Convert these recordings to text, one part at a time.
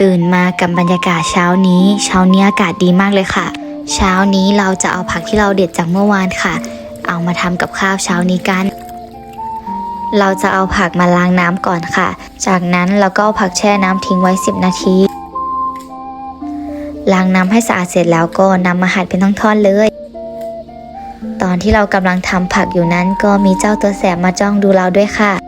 ตื่นมากับบรรยากาศเช้านี้ เช้านี้อากาศดีมากเลยค่ะ เช้านี้เราจะเอาผักที่เราเด็ดจากเมื่อวานค่ะ เอามาทำกับข้าวเช้านี้กัน เราจะเอาผักมาล้างน้ำก่อนค่ะ จากนั้นเราก็เอาผักแช่น้ำทิ้งไว้ 10 นาทีล้างน้ำให้สะอาดเสร็จแล้วก็นำมาหั่นเป็นท่อนๆเลย ตอนที่เรากำลังทำผักอยู่นั้นก็มีเจ้าตัวแสบมาจ้องดูเราด้วยค่ะ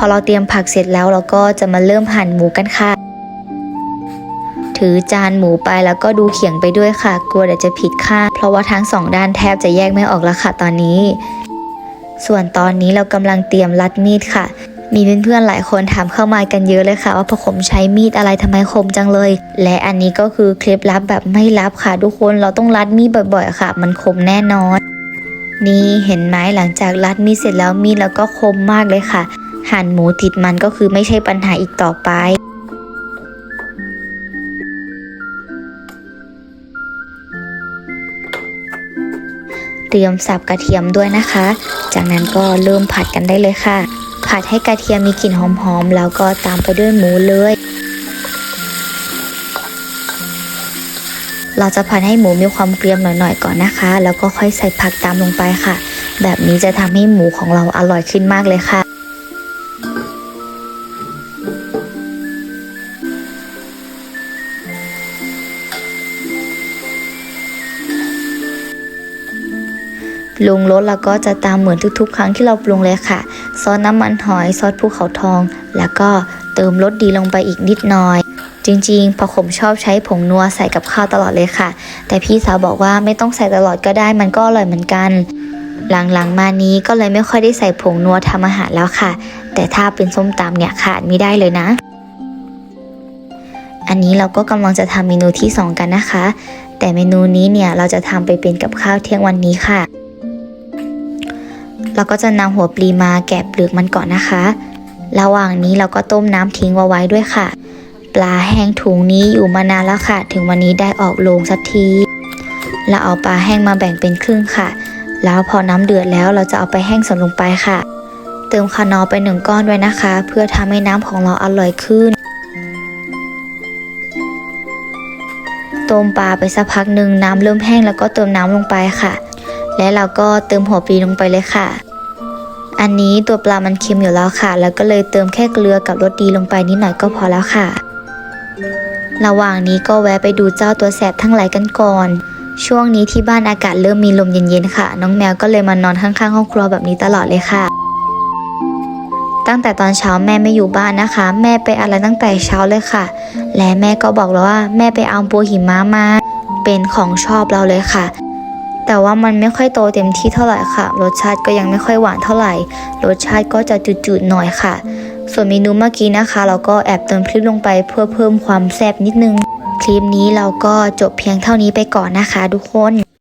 พอเราเตรียมผักเสร็จแล้วเราก็จะมาเริ่มหั่นหมูกันค่ะ ถือจานหมูไปแล้วก็ดูเขียงไปด้วยค่ะ กลัวเดี๋ยวจะผิดค่าเพราะว่าทั้งสองด้านแทบจะแยกไม่ออกแล้วค่ะตอนนี้ ส่วนตอนนี้เรากำลังเตรียมรัดมีดค่ะมีเพื่อนๆหลายคนถามเข้ามากันเยอะเลยค่ะ ว่าพอผมใช้มีดอะไรทำไมคมจังเลย และอันนี้ก็คือเคล็ดลับแบบไม่ลับค่ะ ทุกคนเราต้องรัดมีดบ่อยๆค่ะ มันคมแน่นอน นี่เห็นไหมหลังจากรัดมีดเสร็จแล้วมีดแล้วก็คมมากเลยค่ะ หั่นหมูติดมันก็คือไม่ใช่ปัญหาอีกต่อไปเตรียมสับกระเทียมด้วยนะคะ จากนั้นก็เริ่มผัดกันได้เลยค่ะ ผัดให้กระเทียมมีกลิ่นหอมๆ แล้วก็ตามไปด้วยหมูเลย เราจะผัดให้หมูมีความเกรียมหน่อยๆก่อนนะคะ แล้วก็ค่อยใส่ผักตามลงไปค่ะ แบบนี้จะทำให้หมูของเราอร่อยขึ้นมากเลยค่ะ ปรุงรสแล้วก็จะตามเหมือนทุกๆ ครั้งที่เราปรุงเลยค่ะ ซอสน้ำมันหอยซอสภูเขาทอง แล้วก็เติมรสดีลงไปอีกนิดหน่อย จริงๆพอผมชอบใช้ผงนัวใส่กับข้าวตลอดเลยค่ะ แต่พี่สาวบอกว่าไม่ต้องใส่ตลอดก็ได้มันก็อร่อยเหมือนกัน หลังๆมานี้ก็เลยไม่ค่อยได้ใส่ผงนัวทำอาหารแล้วค่ะ แต่ถ้าเป็นส้มตำเนี่ยขาดไม่ได้เลยนะ อันนี้เราก็กำลังจะทำเมนูที่สองกันนะคะ แต่เมนูนี้เนี่ยเราจะทำไปเป็นกับข้าวเที่ยงวันนี้ค่ะ เราก็จะนำหัวปลีมาแกะเปลือกมันก่อนนะคะ ระหว่างนี้เราก็ต้มน้ำทิ้งเอาไว้ด้วยค่ะ ปลาแห้งถุงนี้อยู่มานานแล้วค่ะ ถึงวันนี้ได้ออกโรงสักทีเราเอาปลาแห้งมาแบ่งเป็นครึ่งค่ะ แล้วพอน้ำเดือดแล้วเราจะเอาไปแห้งส่วนลงไปค่ะ เติมคานอไปหนึ่งก้อนด้วยนะคะ เพื่อทำให้น้ำของเราอร่อยขึ้นต้มปลาไปสักพักหนึ่งน้ำเริ่มแห้งแล้วก็เติมน้ำลงไปค่ะ และเราก็เติมหัวปลีลงไปเลยค่ะ อันนี้ตัวปลามันเค็มอยู่แล้วค่ะ แล้วก็เลยเติมแค่เกลือกับรสดีลงไปนิดหน่อยก็พอแล้วค่ะ ระหว่างนี้ก็แวะไปดูเจ้าตัวแสบทั้งหลายกันก่อน ช่วงนี้ที่บ้านอากาศเริ่มมีลมเย็นๆค่ะ น้องแมวก็เลยมานอนข้างๆห้องครัวแบบนี้ตลอดเลยค่ะ ตั้งแต่ตอนเช้าแม่ไม่อยู่บ้านนะคะ แม่ไปอะไรตั้งแต่เช้าเลยค่ะ และแม่ก็บอกแล้วว่า แม่ไปเอาบัวหิมะมา เป็นของชอบเราเลยค่ะ แต่ว่ามันไม่ค่อยโตเต็มที่เท่าไหร่ค่ะ รสชาติก็ยังไม่ค่อยหวานเท่าไหร่ รสชาติก็จะจืดๆหน่อยค่ะ ส่วนเมนูเมื่อกี้นะคะ เราก็แอบเติมพริกลงไปเพื่อเพิ่มความแซ่บนิดนึง คลิปนี้เราก็จบเพียงเท่านี้ไปก่อนนะคะ ทุกคน